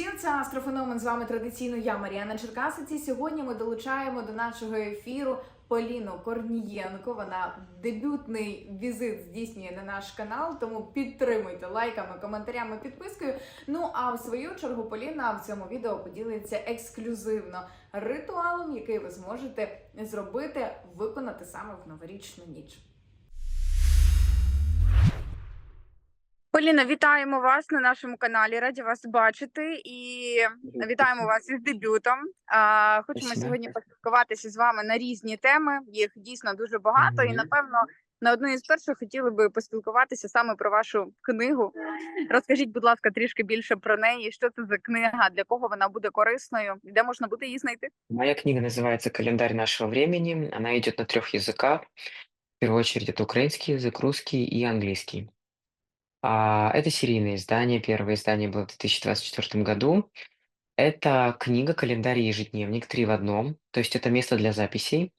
всім, це Астрофеномен. З вами традиційно я, Маріана Черкасиці. Сьогодні ми долучаємо до нашого ефіру Поліну Корнієнко. Вона дебютний візит здійснює на наш канал, тому підтримуйте лайками, коментарями, підпискою. Ну а в свою чергу Поліна в цьому відео поділиться ексклюзивно ритуалом, який ви зможете зробити, виконати саме в новорічну ніч. Поліна, вітаємо вас на нашому каналі. Раді вас бачити і вітаємо вас із дебютом. А, Хочемо Спасибо. сьогодні поспілкуватися з вами на різні теми. Їх дійсно дуже багато, і Мгм. напевно на одну із перших хотіли би поспілкуватися саме про вашу книгу. Розкажіть, будь ласка, трішки більше про неї. Що це за книга, для кого вона буде корисною, і де можна буде її знайти? Моя книга называется «Календарь нашего времени». Она идет на трех языках. В первую очередь это украинский язык, русский и английский. А, Это серийное издание. Первое издание было в 2024 году. Это книга, календарь и ежедневник, три в одном. То есть это место для записей.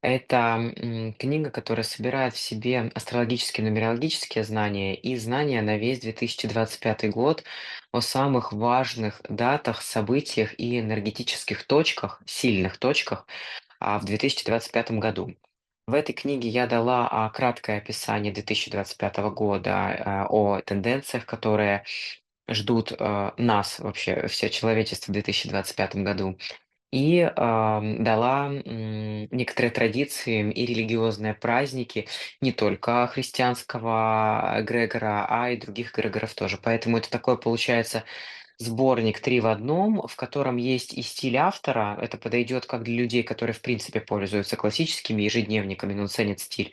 Это книга, которая собирает в себе астрологические, нумерологические знания и знания на весь 2025 год о самых важных датах, событиях и энергетических точках, сильных точках а, в 2025 году. В этой книге я дала а, краткое описание 2025 года а, о тенденциях, которые ждут а, нас, вообще, все человечество в 2025 году. И ам, дала м, некоторые традиции и религиозные праздники не только христианского эгрегора, а и других эгрегоров тоже. Поэтому это такой получается сборник три в одном, в котором есть и стиль автора. Это подойдет как для людей, которые в принципе пользуются классическими ежедневниками, но ценят стиль.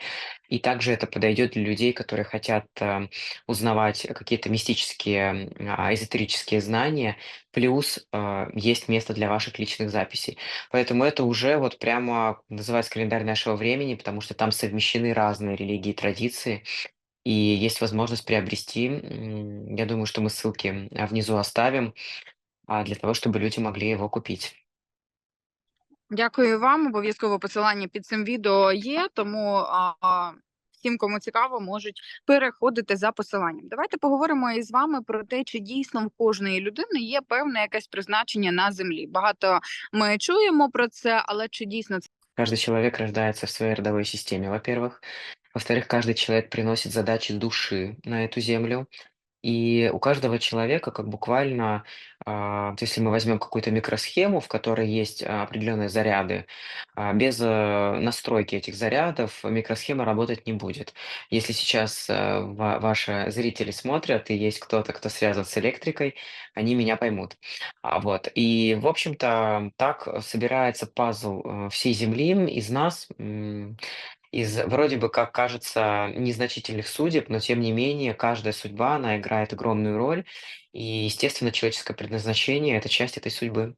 И также это подойдет для людей, которые хотят а, узнавать какие-то мистические, а, эзотерические знания, плюс а, есть место для ваших личных записей. Поэтому это уже вот прямо называется календарь нашего времени, потому что там совмещены разные религии и традиции, и есть возможность приобрести. М, Я думаю, что мы ссылки а, внизу оставим а, для того, чтобы люди могли его купить. Дякую вам. Обов'язково посилання під цим відео є, тому а, а, всім, кому цікаво, можуть переходити за посиланням. Давайте поговоримо із вами про те, чи дійсно в кожної людини є певне якесь призначення на землі. Багато ми чуємо про це, але чи дійсно це Каждый человек рождается в своей родовой системе, во-первых. Во-вторых, каждый человек приносит задачи души на эту землю. И у каждого человека, как буквально, а, вот если мы возьмем какую-то микросхему, в которой есть а, определенные заряды, а, без э, настройки этих зарядов микросхема работать не будет. Если сейчас э, ва- ваши зрители смотрят, и есть кто-то, кто связан с электрикой, они меня поймут. А, Вот. И, в общем-то, так собирается пазл э, всей Земли из нас, из вроде бы как кажется незначительных судеб, но тем не менее каждая судьба, она играет огромную роль. И, естественно, человеческое предназначение– это часть этой судьбы.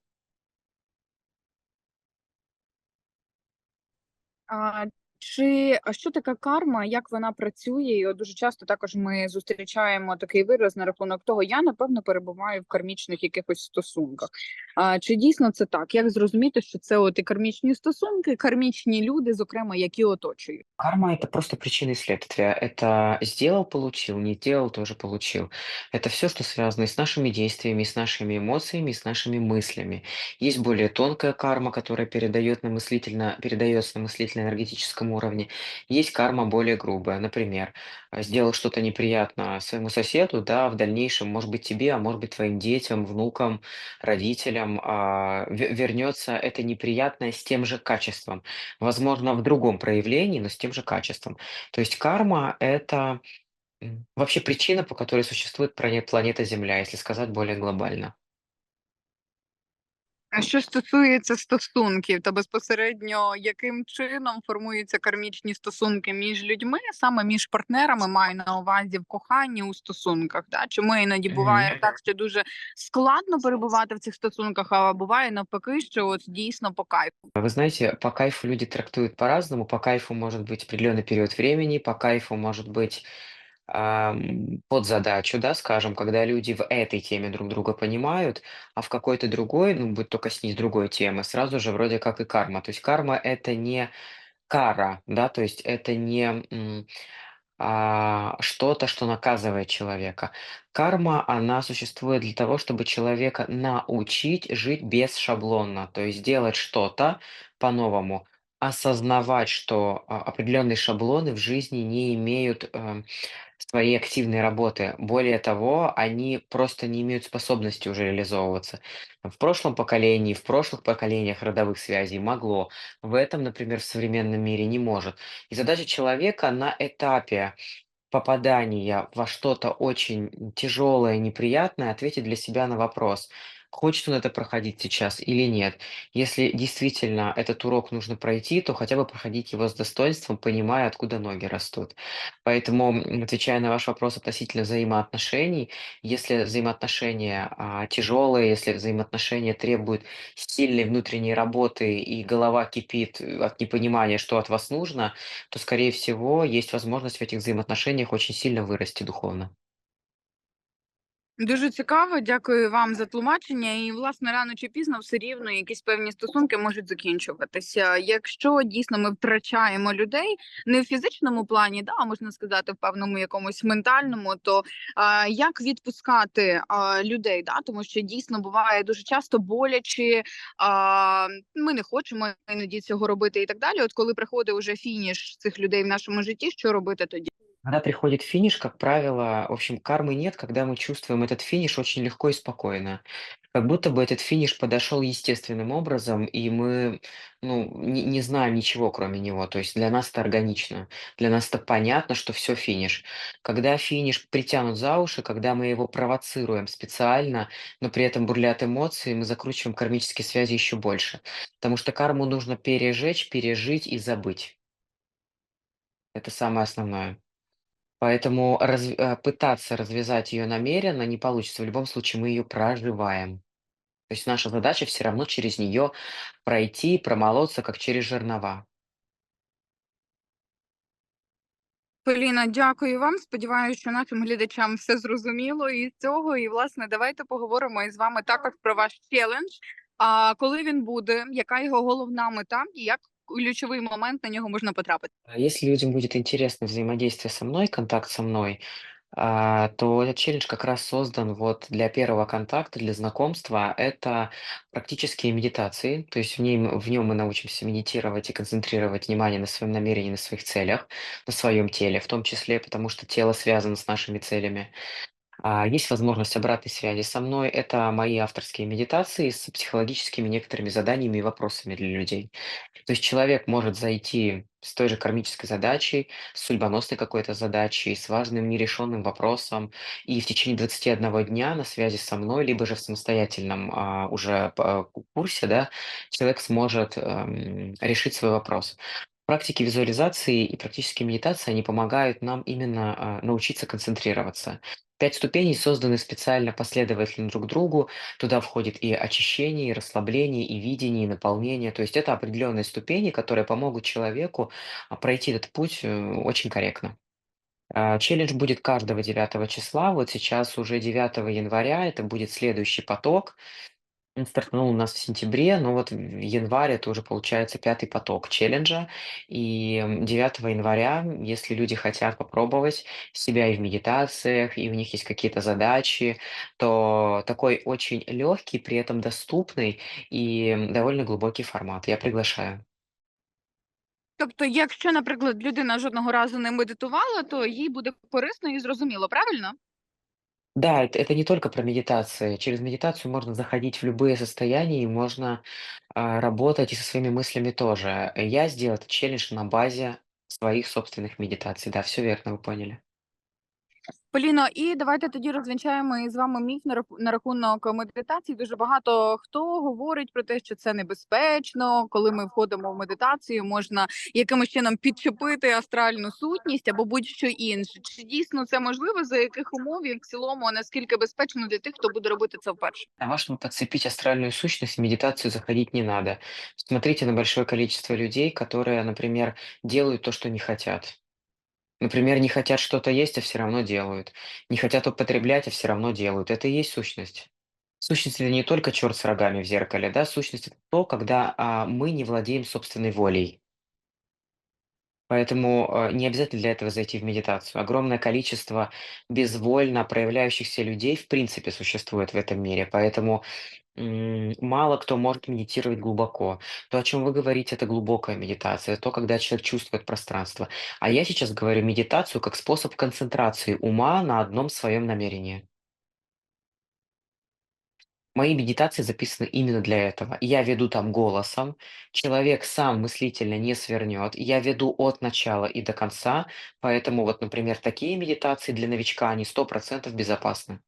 А, чи а що таке карма, як вона працює? І от дуже часто також ми зустрічаємо такий вираз на рахунок того, я напевно перебуваю в кармічних якихось стосунках. А, чи дійсно це так? Як зрозуміти, що це от і кармічні стосунки, кармічні люди, зокрема, які оточують? Карма– это просто причина и следствие. Это сделал– получил, не сделал– тоже получил. Это все, что связано и с нашими действиями, и с нашими эмоциями, и с нашими мыслями. Есть более тонкая карма, которая передает на мыслительно, передается на мыслительно-энергетическом уровне. Есть карма более грубая. Например, а, сделал что-то неприятно своему соседу, да, в дальнейшем, может быть, тебе, а может быть, твоим детям, внукам, родителям, а, ве- вернется это неприятное с тем же качеством. Возможно, в другом проявлении, но с тем же качеством. То есть карма– это вообще причина, по которой существует плане- планета Земля, если сказать более глобально. А що стосується стосунків, то безпосередньо яким чином формуються кармічні стосунки між людьми, саме між партнерами, маю на увазі в коханні у стосунках. Да? Чому іноді буває Мгм. так, що дуже складно перебувати в цих стосунках, а буває навпаки, що от дійсно по кайфу. Вы знаете, по кайфу люди трактуют по-разному. По кайфу может быть определенный период времени, по кайфу может быть ам, Под задачу, да, скажем, когда люди в этой теме друг друга понимают, а в какой-то другой, ну, будь то коснись другой темы, сразу же вроде как и карма. То есть карма– это не кара, да, то есть это не а, что-то, что наказывает человека. Карма, она существует для того, чтобы человека научить жить бесшаблонно, то есть делать что-то по-новому, осознавать, что а, определенные шаблоны в жизни не имеют э, своей активной работы. Более того, они просто не имеют способности уже реализовываться. В прошлом поколении, в прошлых поколениях родовых связей могло, в этом, например, в современном мире не может. И задача человека на этапе попадания во что-то очень тяжелое, неприятное, ответить для себя на вопрос, хочет он это проходить сейчас или нет. Если действительно этот урок нужно пройти, то хотя бы проходить его с достоинством, понимая, откуда ноги растут. Поэтому, отвечая на ваш вопрос относительно взаимоотношений, если взаимоотношения а, тяжелые, если взаимоотношения требуют сильной внутренней работы и голова кипит э, от непонимания, что от вас нужно, то, скорее всего, есть возможность в этих взаимоотношениях очень сильно вырасти духовно. Дуже цікаво, дякую вам за тлумачення. І, власне, рано чи пізно все рівно якісь певні стосунки можуть закінчуватися. Якщо дійсно ми втрачаємо людей не в фізичному плані, да, можна сказати, в певному якомусь ментальному, то а, як відпускати а, людей? Да? Тому що дійсно буває дуже часто боляче, а, ми не хочемо іноді цього робити і так далі. От коли приходить уже фініш цих людей в нашому житті, що робити тоді? Когда приходит финиш, как правило, в общем, кармы нет, когда мы чувствуем этот финиш очень легко и спокойно. Как будто бы этот финиш подошел естественным образом, и мы, ну, не, не знаем ничего, кроме него. То есть для нас это органично, для нас это понятно, что все финиш. Когда финиш притянут за уши, когда мы его провоцируем специально, но при этом бурлят эмоции, мы закручиваем кармические связи еще больше. Потому что карму нужно пережечь, пережить и забыть. Это самое основное. Поэтому разв э, пытаться развязать ее намеренно не получится. В любом случае мы ее проживаем. То есть наша задача все равно через нее пройти, промолоться, как через жернова. Поліна, дякую вам. Сподіваюся, що нашим глядачам все зрозуміло із цього. І власне, давайте поговоримо із вами також про ваш челендж. А коли він буде, яка його головна мета, і як ключовий момент на нього можна потрапити? А если людям будет интересно взаимодействие со мной, контакт со мной, а, то этот челлендж как раз создан вот для первого контакта, для знакомства. Это практические медитации, то есть в ней, в нем мы научимся медитировать и концентрировать внимание на своем намерении, на своих целях, на своем теле, в том числе, потому что тело связано с нашими целями. А, Есть возможность обратной связи со мной. Это мои авторские медитации с психологическими некоторыми заданиями и вопросами для людей. То есть человек может зайти с той же кармической задачей, с судьбоносной какой-то задачей, с важным нерешенным вопросом, и в течение двадцати одного дня на связи со мной, либо же в самостоятельном а, уже ку- курсе, да, человек сможет эм, решить свой вопрос. Практики визуализации и практические медитации, они помогают нам именно а, научиться концентрироваться. Пять ступеней созданы специально последовательно друг другу. Туда входит и очищение, и расслабление, и видение, и наполнение. То есть это определенные ступени, которые помогут человеку а, пройти этот путь э, очень корректно. А, Челлендж будет каждого девятого числа. Вот сейчас уже девятого января это будет следующий поток. Он стартанул у нас в сентябре, но вот в январе это уже получается пятый поток челленджа. И м, 9 января, если люди хотят попробовать себя и в медитациях, и у них есть какие-то задачи, то такой очень легкий, при этом доступный и м, довольно глубокий формат. Я приглашаю. Тобто, якщо, наприклад, людина жодного разу не медитувала, то їй буде корисно і зрозуміло, правильно? Да, это, это не только про медитации. Через медитацию можно заходить в любые состояния, и можно а, работать и со своими мыслями тоже. Я сделал этот челлендж на базе своих собственных медитаций. Да, все верно, вы поняли. Поліно, і давайте тоді розвінчаємо із вами міф на на рахунок медитації. Дуже багато хто говорить про те, що це небезпечно, коли ми входимо в медитацію, можна якимось чином підчепити астральну сутність або будь-що інше. Чи дійсно це можливо? За яких умов і в цілому наскільки безпечно для тих, хто буде робити це вперше? А вам, чтобы подцепить астральную сущность, в медитацию не надо. Смотрите на большое количество людей, которые, например, делают то, что не хотят. Например, не хотят что-то есть, а все равно делают. Не хотят употреблять, а все равно делают. Это и есть сущность. Сущность это не только черт с рогами в зеркале, да, сущность это то, когда а, мы не владеем собственной волей. Поэтому э, не обязательно для этого зайти в медитацию. Огромное количество безвольно проявляющихся людей в принципе существует в этом мире. Поэтому мало кто может медитировать глубоко. То, о чем вы говорите, это глубокая медитация, то, когда человек чувствует пространство. А я сейчас говорю медитацию как способ концентрации ума на одном своем намерении. Мои медитации записаны именно для этого. Я веду там голосом, человек сам мыслительно не свернет. Я веду от начала и до конца, поэтому вот, например, такие медитации для новичка, они 100% безопасны.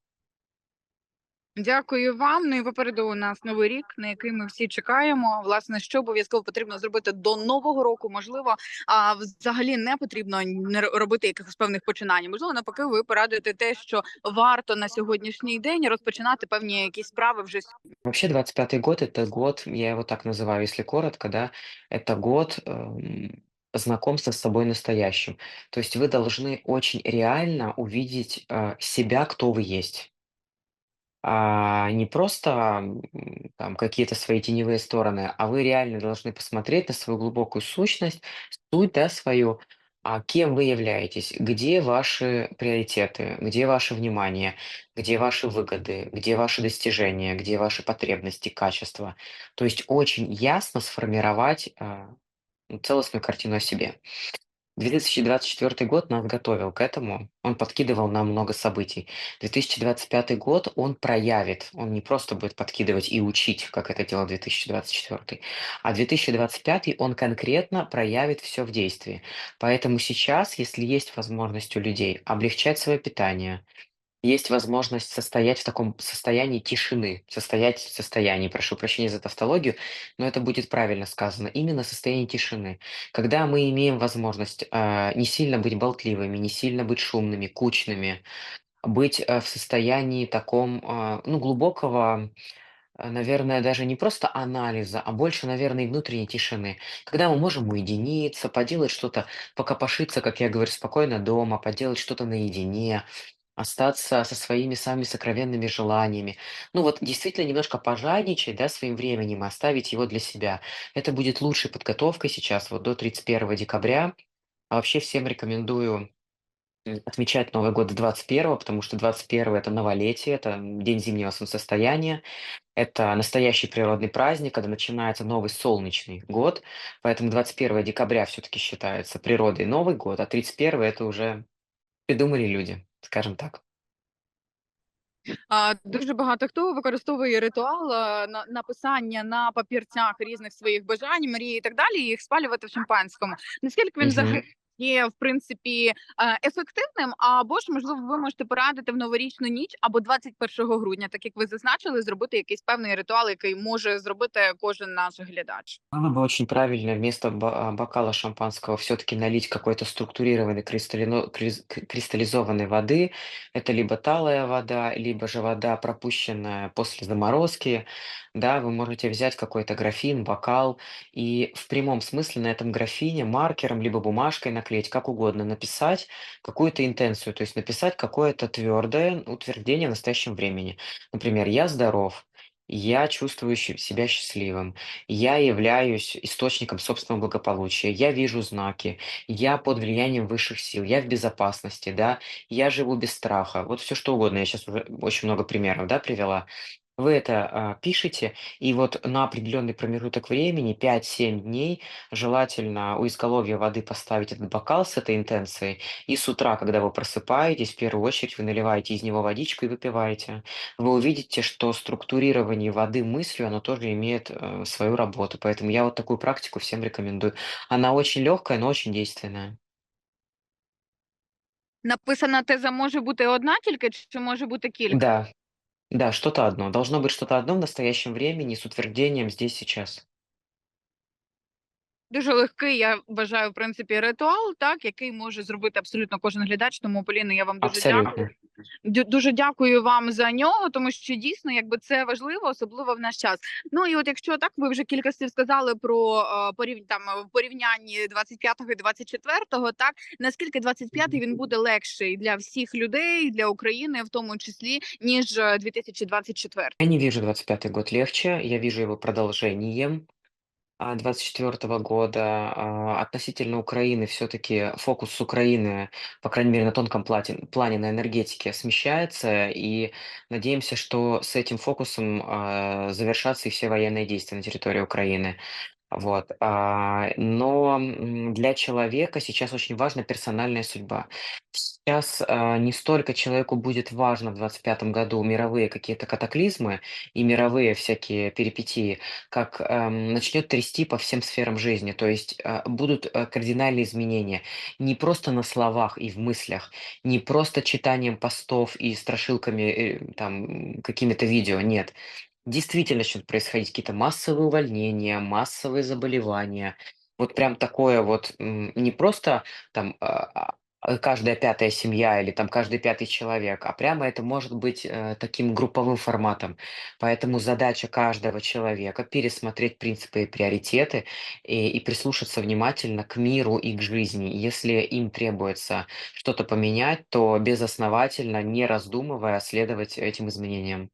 Дякую вам. Ну і попереду у нас новий рік, на який ми всі чекаємо. Власне, що обов'язково потрібно зробити до нового року? Можливо, а взагалі не потрібно не р- робити якихось певних починань. Можливо, навпаки, ви порадуєте те, що варто на сьогоднішній день розпочинати певні якісь справи вже Вообще 25 год– это год, я его так называю, если коротко, да, это год эм, знакомства с собой настоящим. То есть вы должны очень реально увидеть э, себя, кто вы есть. А, не просто, там какие-то свои теневые стороны, а вы реально должны посмотреть на свою глубокую сущность, суть, да, свою, а, кем вы являетесь, где ваши приоритеты, где ваше внимание, где ваши выгоды, где ваши достижения, где ваши потребности, качества. То есть очень ясно сформировать, а, ну, целостную картину о себе. 2024 год нас готовил к этому, он подкидывал нам много событий. 2025 год он проявит, он не просто будет подкидывать и учить, как это делал 2024, а 2025 он конкретно проявит все в действии. Поэтому сейчас, если есть возможность у людей облегчать свое питание, есть возможность состоять в таком состоянии тишины, состоять в состоянии, прошу прощения за тавтологию, но это будет правильно сказано, именно состояние тишины. Когда мы имеем возможность а, не сильно быть болтливыми, не сильно быть шумными, кучными, быть а, в состоянии таком, а, ну, глубокого, а, наверное, даже не просто анализа, а больше, наверное, внутренней тишины. Когда мы можем уединиться, поделать что-то, покопошиться, как я говорю, спокойно дома, поделать что-то наедине, Остаться со своими самыми сокровенными желаниями. Ну вот действительно немножко пожадничать, да, своим временем, оставить его для себя. Это будет лучшей подготовкой сейчас, вот до 31 декабря. А вообще всем рекомендую отмечать Новый год с 21, потому что 21 это новолетие, это день зимнего солнцестояния, это настоящий природный праздник, когда начинается новый солнечный год, поэтому 21 декабря все-таки считается природой Новый год, а 31 это уже придумали люди, скажем так. А, дуже багато хто використовує ритуал а, на написання на папірцях різних своїх бажань, мрій і так далі, і їх спалювати в шампанському. Наскільки він Мгм взагалі є в принципі е, ефективним? Або ж можливо, ви можете порадити в новорічну ніч або 21 грудня, так як ви зазначили, зробити якийсь певний ритуал, який може зробити кожен наш глядач. Было бы очень правильно вместо ба- а, бокала шампанского все-таки налить какой-то структурированной кристаллино- криз- к- кристаллизованной воды. Это либо талая вода, либо же вода, пропущенная после заморозки. Да, вы можете взять какой-то графин, бокал и в прямом смысле на этом графине маркером либо бумажкой наклеить, как угодно, написать какую-то интенцию, то есть написать какое-то твердое утверждение в настоящем времени. Например, я здоров, я чувствую себя счастливым, я являюсь источником собственного благополучия, я вижу знаки, я под влиянием высших сил, я в безопасности, да, я живу без страха. Вот все что угодно. Я сейчас уже очень много примеров, да, привела. Вы это а, пишете, и вот на определенный промежуток времени, пять-семь дней, желательно у изголовья воды поставить этот бокал с этой интенцией, и с утра, когда вы просыпаетесь, в первую очередь вы наливаете из него водичку и выпиваете вы увидите, что структурирование воды мыслью, оно тоже имеет э, свою работу. Поэтому я вот такую практику всем рекомендую. Она очень легкая, но очень действенная. Написана теза може бути одна тільки, чи може бути кілька? Да, да, что-то одно. Должно быть что-то одно в настоящем времени с утверждением здесь сейчас. Дуже легкий, я вважаю, в принципі, ритуал, так, який може зробити абсолютно кожен глядач. Тому, Поліно, я вам дуже. Абсолютно. Дю- Дуже дякую вам за нього, тому що дійсно, якби це важливо, особливо в наш час. Ну і от якщо так, ви вже кілька слів сказали про е, там е, в порівнянні 25-го і 24-го, так наскільки 25-й він буде легший для всіх людей, для України, в тому числі, ніж е, 2024? Я не вижу 25 год легче, я вижу его продолжением. А, 24 года. А, Относительно Украины все-таки фокус с Украины, по крайней мере, на тонком плате- плане, на энергетике смещается, и надеемся, что с этим фокусом а, завершатся и все военные действия на территории Украины. Вот, а, но, для человека сейчас очень важна персональная судьба. Сейчас, а, не столько человеку будет важно в двадцать пятом году мировые какие-то катаклизмы и мировые всякие перипетии, как, ам, начнет трясти по всем сферам жизни. То есть, а, будут, а, кардинальные изменения. Не просто на словах и в мыслях, не просто читанием постов и страшилками, э, там, какими-то видео. Нет. Действительно начнут происходить какие-то массовые увольнения, массовые заболевания. Вот прям такое вот, не просто там а, а, каждая пятая семья или там каждый пятый человек, а прямо это может быть э, таким групповым форматом. Поэтому задача каждого человека пересмотреть принципы и приоритеты и, и прислушаться внимательно к миру и к жизни. Если им требуется что-то поменять, то безосновательно, не раздумывая, следовать этим изменениям.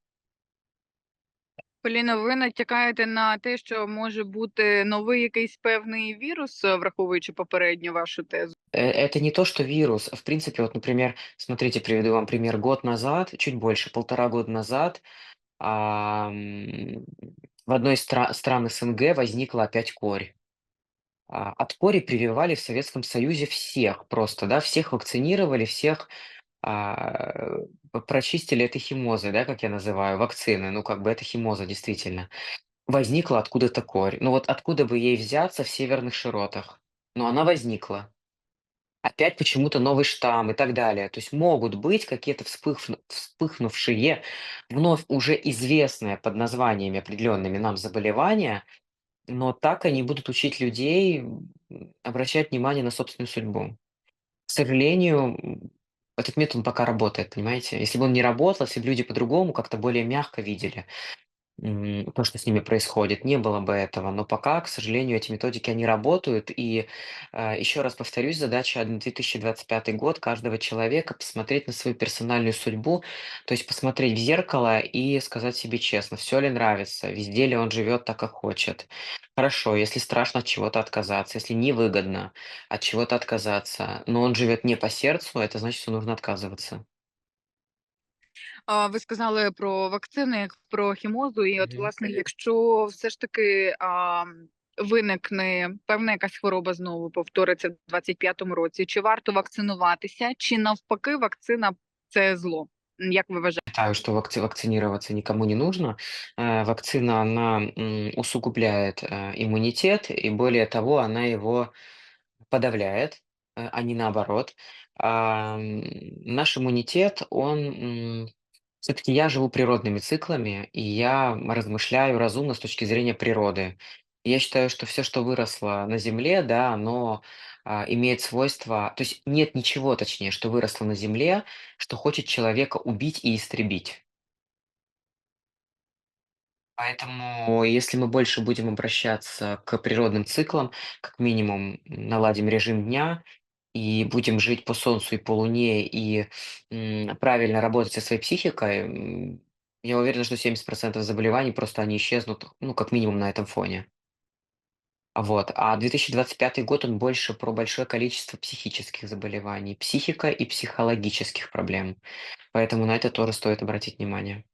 Поліна, ви натякаєте на те, що може бути новий якийсь певний вірус, е, враховуючи попередню вашу тезу? Э, это не то, что вирус. В принципе, вот, например, смотрите, приведу вам пример. Год назад, чуть больше, полтора года назад, ам, в одной из стра- стран СНГ возникла опять корь. А, От кори прививали в Советском Союзе всех просто, да, всех вакцинировали, всех а, прочистили этой химозой, да, как я называю, вакцины. Ну, как бы это химоза, действительно. Возникла откуда-то корь. Ну вот откуда бы ей взяться в северных широтах? Но она возникла. Опять почему-то новый штамм и так далее. То есть могут быть какие-то вспыхну- вспыхнувшие, вновь уже известные под названиями определенными нам заболевания, но так они будут учить людей обращать внимание на собственную судьбу. К сожалению, этот метод он пока работает, понимаете? Если бы он не работал, если бы люди по-другому, как-то более мягко видели, То, что с ними происходит, не было бы этого. Но пока, к сожалению, эти методики, они работают. И а, еще раз повторюсь, задача на 2025 год каждого человека посмотреть на свою персональную судьбу, то есть посмотреть в зеркало и сказать себе честно, все ли нравится, везде ли он живет так, как хочет. Хорошо, если страшно от чего-то отказаться, если невыгодно от чего-то отказаться, но он живет не по сердцу, это значит, что нужно отказываться. А, ви сказали про вакцини, як про хімозу, і от, Мгм. власне, якщо все ж таки, ам, виникне певна якась хвороба знову повториться в 25-му році, чи варто вакцинуватися, чи навпаки вакцина- це зло? М, як ви вважаєте? Считаю, что вакци- вакцинироваться никому не нужно. Э, Вакцина, она м, усугубляет э, иммунитет, и более того, она его подавляет, э, а не наоборот. А, м, Наш иммунитет, он все-таки я живу природными циклами, и я размышляю разумно с точки зрения природы. Я считаю, что все, что выросло на Земле, да, оно а, имеет свойство, то есть нет ничего, точнее, что выросло на Земле, что хочет человека убить и истребить. Поэтому, если мы больше будем обращаться к природным циклам, как минимум наладим режим дня и будем жить по Солнцу и по Луне и правильно работать со своей психикой, я уверен, что 70% заболеваний просто они исчезнут, ну, как минимум на этом фоне. Вот. А 2025 год, он больше про большое количество психических заболеваний, психика и психологических проблем. Поэтому на это тоже стоит обратить внимание.